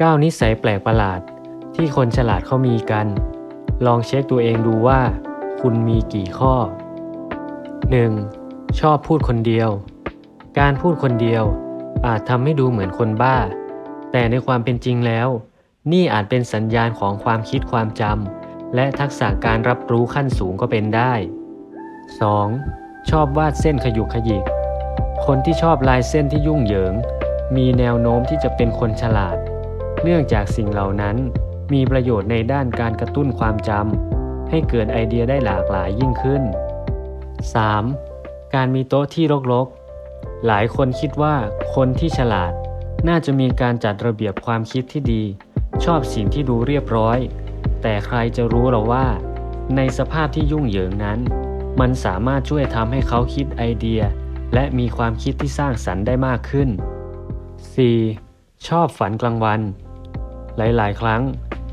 9 นิสัยแปลกประหลาดที่คนฉลาดเขามีกัน ลองเช็คตัวเองดูว่า คุณมีกี่ข้อ 1. ชอบพูดคนเดียว การพูดคนเดียวอาจทำให้ดูเหมือนคนบ้า แต่ในความเป็นจริงแล้ว นี่อาจเป็นสัญญาณของความคิดความจำและทักษะการรับรู้ขั้นสูงก็เป็นได้ 2. ชอบวาดเส้นขยุกขยิก คนที่ชอบลายเส้นที่ยุ่งเหยิง มีแนวโน้มที่จะเป็นคนฉลาด เนื่องจากสิ่งเหล่านั้นมีประโยชน์ในด้านการกระตุ้นความจำให้เกิดไอเดียได้หลากหลายยิ่งขึ้น 3. การมีโต๊ะที่รกๆ หลายคนคิดว่าคนที่ฉลาด น่าจะมีการจัดระเบียบความคิดที่ดี ชอบสิ่งที่ดูเรียบร้อย แต่ใครจะรู้หรอว่า ในสภาพที่ยุ่งเหยิงนั้น มันสามารถช่วยทำให้เขาคิดไอเดีย และมีความคิดที่สร้างสรรค์ได้มากขึ้น 4. ชอบฝันกลางวัน หลายๆ ครั้ง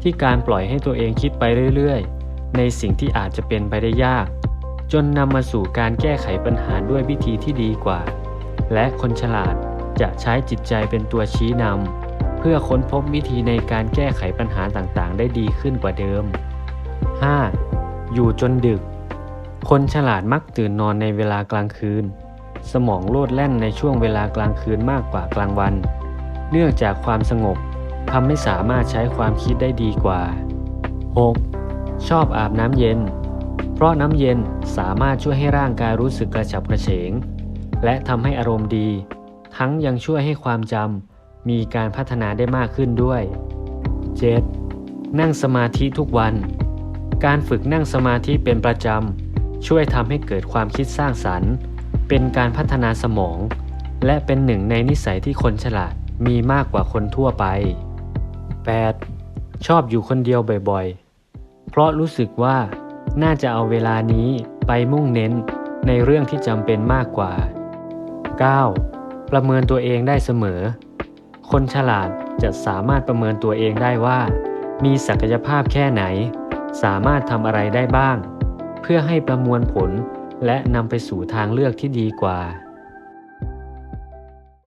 ที่การปล่อยให้ตัวเองคิดไปเรื่อยๆ ในสิ่งที่อาจจะเป็นไปได้ยาก จนนำมาสู่การแก้ไขปัญหาด้วยวิธีที่ดีกว่า และคนฉลาดจะใช้จิตใจเป็นตัวชี้นำเพื่อค้นพบวิธีในการแก้ไขปัญหาต่างๆ ได้ดีขึ้นกว่าเดิม 5. อยู่จนดึก คนฉลาดมักตื่นนอนในเวลากลางคืน สมองโลดแล่นในช่วงเวลากลางคืนมากกว่ากลางวัน เนื่องจากความสงบ ทำให้สามารถใช้ความคิดได้ดีกว่า 6. ชอบอาบน้ำเย็น เพราะน้ำเย็นสามารถช่วยให้ร่างกายรู้สึกกระฉับกระเฉง และทำให้อารมณ์ดี ทั้งยังช่วยให้ความจำมีการพัฒนาได้มากขึ้นด้วย 7. นั่งสมาธิทุกวัน การฝึกนั่งสมาธิเป็นประจำช่วยทำให้เกิดความคิดสร้างสรรค์ เป็นการพัฒนาสมอง และเป็นหนึ่งในนิสัยที่คนฉลาดมีมากกว่าคนทั่วไป 8. ชอบอยู่คนเดียวบ่อยๆ เพราะรู้สึกว่าน่าจะเอาเวลานี้ไปมุ่งเน้นในเรื่องที่จำเป็นมากกว่า 9. ประเมินตัวเองได้เสมอ คนฉลาดจะสามารถประเมินตัวเองได้ว่า มีศักยภาพแค่ไหน สามารถทำอะไรได้บ้าง เพื่อให้ประมวลผลและนำไปสู่ทางเลือกที่ดีกว่า